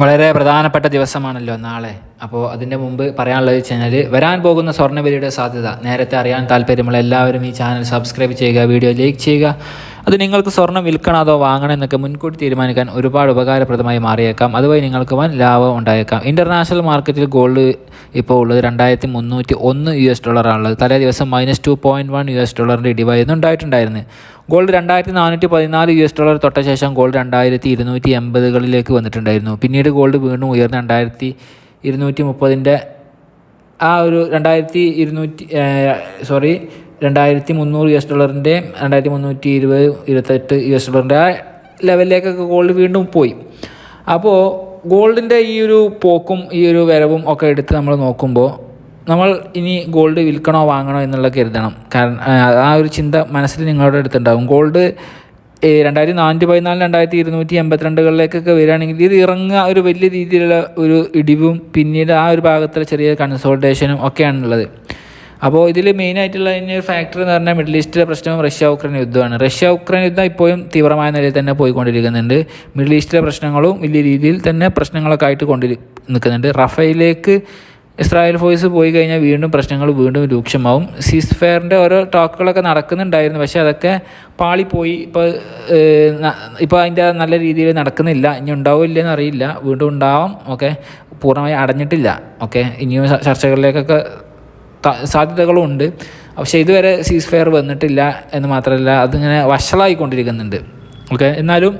വളരെ പ്രധാനപ്പെട്ട ദിവസമാണല്ലോ നാളെ. അപ്പോൾ അതിന്റെ മുമ്പ് പറയാനുള്ളത് വെച്ച് കഴിഞ്ഞാൽ വരാൻ പോകുന്ന സ്വർണവിലയുടെ സാധ്യത. നേരത്തെ അറിയാൻ താല്പര്യമുള്ള എല്ലാവരും ഈ ചാനൽ സബ്സ്ക്രൈബ് ചെയ്യുക വീഡിയോ ലൈക്ക് ചെയ്യുക. അത് നിങ്ങൾക്ക് സ്വർണം വിൽക്കണം അതോ വാങ്ങണം എന്നൊക്കെ മുൻകൂട്ടി തീരുമാനിക്കാൻ ഒരുപാട് ഉപകാരപ്രദമായി മാറിയേക്കാം. അതുവഴി നിങ്ങൾക്ക് വൻ ലാഭം ഉണ്ടായേക്കാം. ഇന്റർനാഷണൽ മാർക്കറ്റിൽ ഗോൾഡ് ഇപ്പോൾ ഉള്ളത് രണ്ടായിരത്തി മുന്നൂറ്റി ഒന്ന് യു എസ് ഡോളറാണുള്ളത് തലേ ദിവസം minus two point one U S ഡോളറിന്റെ ഇടിവായിരുന്നു ഉണ്ടായിട്ടുണ്ടായിരുന്നു. ഗോൾഡ് രണ്ടായിരത്തി നാനൂറ്റി പതിനാല് യു എസ് ഡോളർ തൊട്ട ശേഷം ഗോൾഡ് രണ്ടായിരത്തി ഇരുന്നൂറ്റി എൺപതുകളിലേക്ക് വന്നിട്ടുണ്ടായിരുന്നു. പിന്നീട് ഗോൾഡ് വീണ്ടും ഉയർന്ന് രണ്ടായിരത്തി ഇരുന്നൂറ്റി മുപ്പതിന്റെ ആ ഒരു രണ്ടായിരത്തി ഇരുന്നൂറ്റി സോറി രണ്ടായിരത്തി മുന്നൂറ് യു എസ് ഡോളറിന്റെ രണ്ടായിരത്തി മുന്നൂറ്റി ഇരുപത് ഇരുപത്തെട്ട് യു എസ് ഡോളറിന്റെ ആ ലെവലിലേക്കൊക്കെ ഗോൾഡ് വീണ്ടും പോയി. അപ്പോൾ ഗോൾഡിന്റെ ഈ ഒരു പോക്കും ഈ ഒരു വരവും ഒക്കെ എടുത്ത് നമ്മൾ നോക്കുമ്പോൾ നമ്മൾ ഇനി ഗോൾഡ് വിൽക്കണോ വാങ്ങണോ എന്നുള്ള കരുതണം. കാരണം ആ ഒരു ചിന്ത മനസ്സിൽ നിങ്ങളുടെ അടുത്തുണ്ടാകും ഗോൾഡ് രണ്ടായിരത്തി നാനൂറ്റി പതിനാല് രണ്ടായിരത്തി ഇരുന്നൂറ്റി എൺപത്തിരണ്ടുകളിലേക്കൊക്കെ വരികയാണെങ്കിൽ ഇത് ഇറങ്ങുക ഒരു വലിയ രീതിയിലുള്ള ഒരു ഇടിവും പിന്നീട് ആ ഒരു ഭാഗത്തിലെ ചെറിയ കൺസോൾട്ടേഷനും ഒക്കെയാണുള്ളത്. അപ്പോൾ ഇതിൽ മെയിനായിട്ടുള്ള ഒരു ഫാക്ടർ എന്ന് പറഞ്ഞാൽ മിഡിൽ ഈസ്റ്റിലെ പ്രശ്നവും റഷ്യ ഉക്രൈൻ യുദ്ധമാണ്. റഷ്യ ഉക്രൈൻ യുദ്ധം ഇപ്പോഴും തീവ്രമായ നിലയിൽ തന്നെ പോയിക്കൊണ്ടിരിക്കുന്നുണ്ട്. മിഡിൽ ഈസ്റ്റിലെ പ്രശ്നങ്ങളും വലിയ രീതിയിൽ തന്നെ പ്രശ്നങ്ങളൊക്കെ ആയിട്ട് കൊണ്ടിരി നിൽക്കുന്നുണ്ട്. റഫയിലേക്ക് ഇസ്രായേൽ ഫോഴ്സ് പോയി കഴിഞ്ഞാൽ വീണ്ടും പ്രശ്നങ്ങൾ വീണ്ടും രൂക്ഷമാവും. സീസ് ഫെയറിന്റെ ഓരോ ടോക്കുകളൊക്കെ നടക്കുന്നുണ്ടായിരുന്നു. പക്ഷേ അതൊക്കെ പാളിപ്പോയി. ഇപ്പോൾ ഇപ്പോൾ അതിന്റെ നല്ല രീതിയിൽ നടക്കുന്നില്ല. ഇനി ഉണ്ടാവില്ല എന്നറിയില്ല വീണ്ടും ഉണ്ടാവാം. ഓക്കെ? പൂർണമായി അടഞ്ഞിട്ടില്ല. ഓക്കെ? ഇനിയും ചർച്ചകളിലേക്കൊക്കെ സാധ്യതകളും ഉണ്ട് പക്ഷേ ഇതുവരെ സീസ് ഫെയർ വന്നിട്ടില്ല എന്ന് മാത്രമല്ല അതിങ്ങനെ വഷളായിക്കൊണ്ടിരിക്കുന്നുണ്ട്. ഓക്കെ എന്നാലും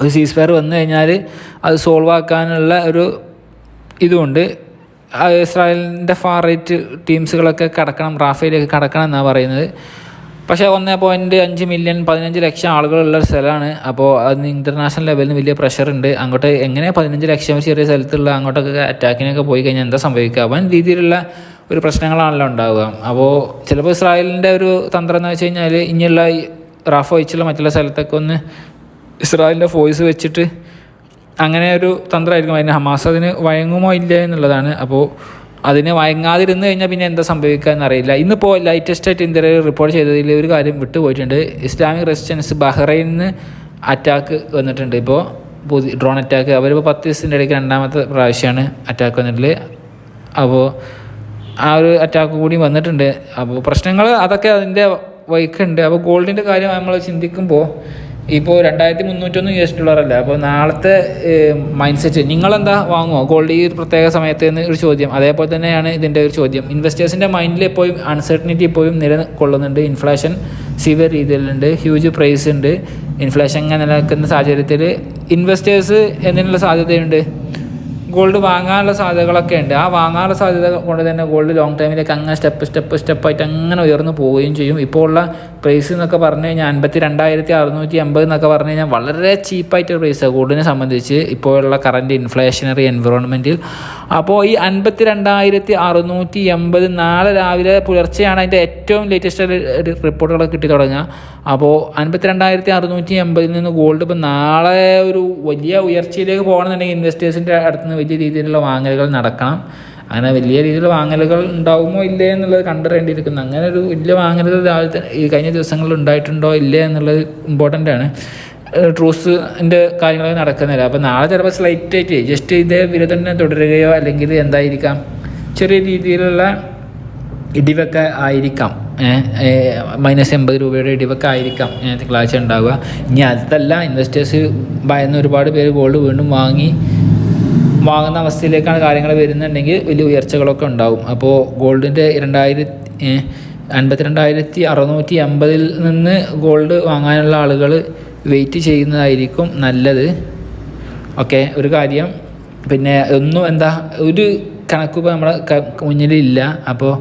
ഒരു സീസ് ഫെയർ വന്നു കഴിഞ്ഞാൽ അത് സോൾവ് ആക്കാനുള്ള ഒരു ഇതുമുണ്ട് ഇസ്രായേലിന്റെ ഫാർ റേറ്റ് ടീംസുകളൊക്കെ കടക്കണം റാഫേലൊക്കെ കടക്കണം എന്നാണ് പറയുന്നത്. പക്ഷേ ഒന്നേ പോയിന്റ് അഞ്ച് മില്യൺ പതിനഞ്ച് ലക്ഷം ആളുകളുള്ള സ്ഥലമാണ്. അപ്പോൾ അതിന് ഇന്റർനാഷണൽ ലെവലിന് വലിയ പ്രഷറുണ്ട് അങ്ങോട്ട് എങ്ങനെ പതിനഞ്ച് ലക്ഷം ചെറിയ സ്ഥലത്തുള്ള അങ്ങോട്ടൊക്കെ അറ്റാക്കിനൊക്കെ പോയി കഴിഞ്ഞാൽ എന്താ സംഭവിക്കുക? അവൻ രീതിയിലുള്ള ഒരു പ്രശ്നങ്ങളാണല്ലോ ഉണ്ടാവുക. അപ്പോൾ ചിലപ്പോൾ ഇസ്രായേലിന്റെ ഒരു തന്ത്രം എന്ന് വെച്ച് കഴിഞ്ഞാൽ ഇനിയുള്ള റാഫ് ഒഴിച്ചുള്ള മറ്റുള്ള സ്ഥലത്തൊക്കെ ഒന്ന് ഇസ്രായേലിന്റെ ഫോഴ്സ് വെച്ചിട്ട് അങ്ങനെ ഒരു തന്ത്രമായിരിക്കും. അതിന് ഹമാസ് അതിന് വഴങ്ങുമോ ഇല്ല എന്നുള്ളതാണ്. അപ്പോൾ അതിന് വഴങ്ങാതിരുന്ന് കഴിഞ്ഞാൽ പിന്നെ എന്താ സംഭവിക്കുക എന്നറിയില്ല. ഇന്നിപ്പോൾ ലൈറ്റസ്റ്റ് ആയിട്ട് ഇന്ത്യയിൽ റിപ്പോർട്ട് ചെയ്തതിൽ ഒരു കാര്യം വിട്ടുപോയിട്ടുണ്ട്. ഇസ്ലാമിക് റെസിസ്റ്റൻസ് ബഹ്റൈനിൽ നിന്ന് അറ്റാക്ക് വന്നിട്ടുണ്ട്. ഇപ്പോൾ പുതിയ ഡ്രോൺ അറ്റാക്ക് അവരിപ്പോൾ പത്ത് ദിവസത്തിന്റെ ഇടയ്ക്ക് രണ്ടാമത്തെ പ്രാവശ്യമാണ് അറ്റാക്ക് വന്നിട്ടുള്ളത്. അപ്പോൾ ആ ഒരു അറ്റാക്ക് കൂടി വന്നിട്ടുണ്ട്. അപ്പോൾ പ്രശ്നങ്ങൾ അതൊക്കെ അതിന്റെ വൈക്കുണ്ട്. അപ്പോൾ ഗോൾഡിന്റെ കാര്യം നമ്മൾ ചിന്തിക്കുമ്പോൾ ഇപ്പോൾ രണ്ടായിരത്തി മുന്നൂറ്റൊന്ന് യു എസ് ഡോളർ അല്ലേ അപ്പോൾ നാളത്തെ മൈൻഡ് സെറ്റ് നിങ്ങളെന്താ വാങ്ങുമോ ഗോൾഡ് ഈ ഒരു പ്രത്യേക സമയത്ത് എന്ന് ഒരു ചോദ്യം. അതേപോലെ തന്നെയാണ് ഇതിന്റെ ഒരു ചോദ്യം. ഇൻവെസ്റ്റേഴ്സിന്റെ മൈൻഡിൽ എപ്പോഴും അൺസർട്ടനിറ്റി എപ്പോഴും നിലകൊള്ളുന്നുണ്ട്. ഇൻഫ്ലേഷൻ സിവിയർ രീതിയിലുണ്ട്. ഹ്യൂജ് പ്രൈസ് ഉണ്ട്. ഇൻഫ്ലേഷൻ ഇങ്ങനെ നിലനിൽക്കുന്ന സാഹചര്യത്തിൽ ഇൻവെസ്റ്റേഴ്സ് എന്തിനുള്ള സാധ്യതയുണ്ട്. ഗോൾഡ് വാങ്ങാനുള്ള സാധ്യതകളൊക്കെ ഉണ്ട്. ആ വാങ്ങാനുള്ള സാധ്യത കൊണ്ട് തന്നെ ഗോൾഡ് ലോങ് ടൈമിലേക്ക് അങ്ങനെ സ്റ്റെപ്പ് സ്റ്റെപ്പ് സ്റ്റെപ്പായിട്ട് അങ്ങനെ ഉയർന്നു പോവുകയും ചെയ്യും. ഇപ്പോൾ ഉള്ള പ്രൈസ് എന്നൊക്കെ പറഞ്ഞു കഴിഞ്ഞാൽ അൻപത്തി രണ്ടായിരത്തി അറുന്നൂറ്റി അമ്പത് എന്നൊക്കെ പറഞ്ഞു കഴിഞ്ഞാൽ വളരെ ചീപ്പായിട്ട് പ്രൈസാണ് ഗോൾഡിനെ സംബന്ധിച്ച് ഇപ്പോഴുള്ള കറന്റ് ഇൻഫ്ലേഷനറി എൻവിറോൺമെന്റിൽ അപ്പോൾ ഈ അൻപത്തി രണ്ടായിരത്തി അറുന്നൂറ്റി എൺപത് നാളെ രാവിലെ പുലർച്ചെയാണ് അതിന്റെ ഏറ്റവും ലേറ്റസ്റ്റ് റിപ്പോർട്ടുകൾ കിട്ടി തുടങ്ങുക. അപ്പോൾ അൻപത്തി രണ്ടായിരത്തി അറുന്നൂറ്റി എൺപതിൽ നിന്ന് ഗോൾഡ് ഇപ്പോൾ നാളെ ഒരു വലിയ ഉയർച്ചയിലേക്ക് പോകണമെന്നുണ്ടെങ്കിൽ ഇൻവെസ്റ്റേഴ്സിന്റെ അടുത്ത് നിന്ന് വലിയ രീതിയിലുള്ള വാങ്ങലുകൾ നടക്കണം. അങ്ങനെ വലിയ രീതിയിലുള്ള വാങ്ങലുകൾ ഉണ്ടാവുമോ ഇല്ലേ എന്നുള്ളത് കണ്ടറിയേണ്ടിയിരിക്കുന്നു. അങ്ങനെ ഒരു വലിയ വാങ്ങലുകൾ രാവിലത്തെ ഈ കഴിഞ്ഞ ദിവസങ്ങളിൽ ഉണ്ടായിട്ടുണ്ടോ ഇല്ലേ എന്നുള്ളത് ഇമ്പോർട്ടന്റ് ആണ്. ട്രൂസിന്റെ കാര്യങ്ങളൊക്കെ നടക്കുന്നില്ല. അപ്പോൾ നാളെ ചിലപ്പോൾ സ്ലൈറ്റ് ആയിട്ട് ജസ്റ്റ് ഇതേ വില തന്നെ തുടരുകയോ അല്ലെങ്കിൽ എന്തായിരിക്കാം? ചെറിയ രീതിയിലുള്ള ഇടിവൊക്കെ ആയിരിക്കാം. മൈനസ് എൺപത് രൂപയുടെ ഇടിവൊക്കെ ആയിരിക്കാം. തിങ്കളാഴ്ച ഉണ്ടാവുക. ഇനി അതല്ല ഇൻവെസ്റ്റേഴ്സ് ഭയന്ന് ഒരുപാട് പേര് ഗോൾഡ് വീണ്ടും വാങ്ങി വാങ്ങുന്ന അവസ്ഥയിലേക്കാണ് കാര്യങ്ങൾ വരുന്നുണ്ടെങ്കിൽ വലിയ ഉയർച്ചകളൊക്കെ ഉണ്ടാവും. അപ്പോൾ ഗോൾഡിന്റെ രണ്ടായിരത്തി അൻപത്തിരണ്ടായിരത്തി അറുന്നൂറ്റി അമ്പതിൽ നിന്ന് ഗോൾഡ് വാങ്ങാനുള്ള ആളുകൾ വെയിറ്റ് ചെയ്യുന്നതായിരിക്കും നല്ലത്. ഓക്കെ ഒരു കാര്യം. പിന്നെ ഒന്നും എന്താ ഒരു കണക്കിപ്പോൾ നമ്മുടെ മുന്നിലില്ല. അപ്പോൾ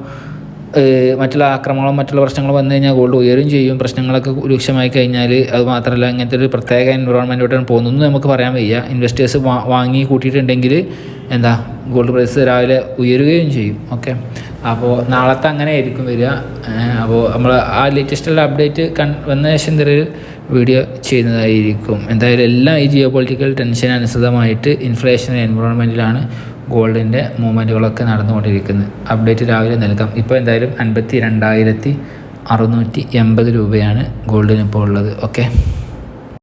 മറ്റുള്ള ആക്രമണങ്ങളും മറ്റുള്ള പ്രശ്നങ്ങളും വന്നു കഴിഞ്ഞാൽ ഗോൾഡ് ഉയരും ചെയ്യും. പ്രശ്നങ്ങളൊക്കെ രൂക്ഷമായി കഴിഞ്ഞാൽ അത് മാത്രമല്ല ഇങ്ങനത്തെ ഒരു പ്രത്യേക എൻവറോൺമെന്റോട്ടാണ് പോകുന്നതെന്ന് നമുക്ക് പറയാൻ വയ്യ. ഇൻവെസ്റ്റേഴ്സ് വാങ്ങി കൂട്ടിയിട്ടുണ്ടെങ്കിൽ എന്താ ഗോൾഡ് പ്രൈസ് രാവിലെ ഉയരുകയും ചെയ്യും. ഓക്കെ അപ്പോൾ നാളത്തെ അങ്ങനെ ആയിരിക്കും വരിക. അപ്പോൾ നമ്മൾ ആ ലേറ്റസ്റ്റുള്ള അപ്ഡേറ്റ് കൺ വന്ന ശേഷം എന്തൊരു വീഡിയോ ചെയ്യുന്നതായിരിക്കും. എന്തായാലും എല്ലാം ഈ ജിയോ പൊളിറ്റിക്കൽ ടെൻഷൻ അനുസൃതമായിട്ട് ഇൻഫ്ലേഷൻ എൻവറോൺമെന്റിലാണ് ഗോൾഡിന്റെ മൂവ്മെന്റുകളൊക്കെ നടന്നുകൊണ്ടിരിക്കുന്നത് അപ്ഡേറ്റ് രാവിലെ നൽകാം. ഇപ്പോൾ എന്തായാലും അൻപത്തി രണ്ടായിരത്തി അറുന്നൂറ്റി എൺപത് രൂപയാണ് ഉള്ളത്. ഓക്കെ?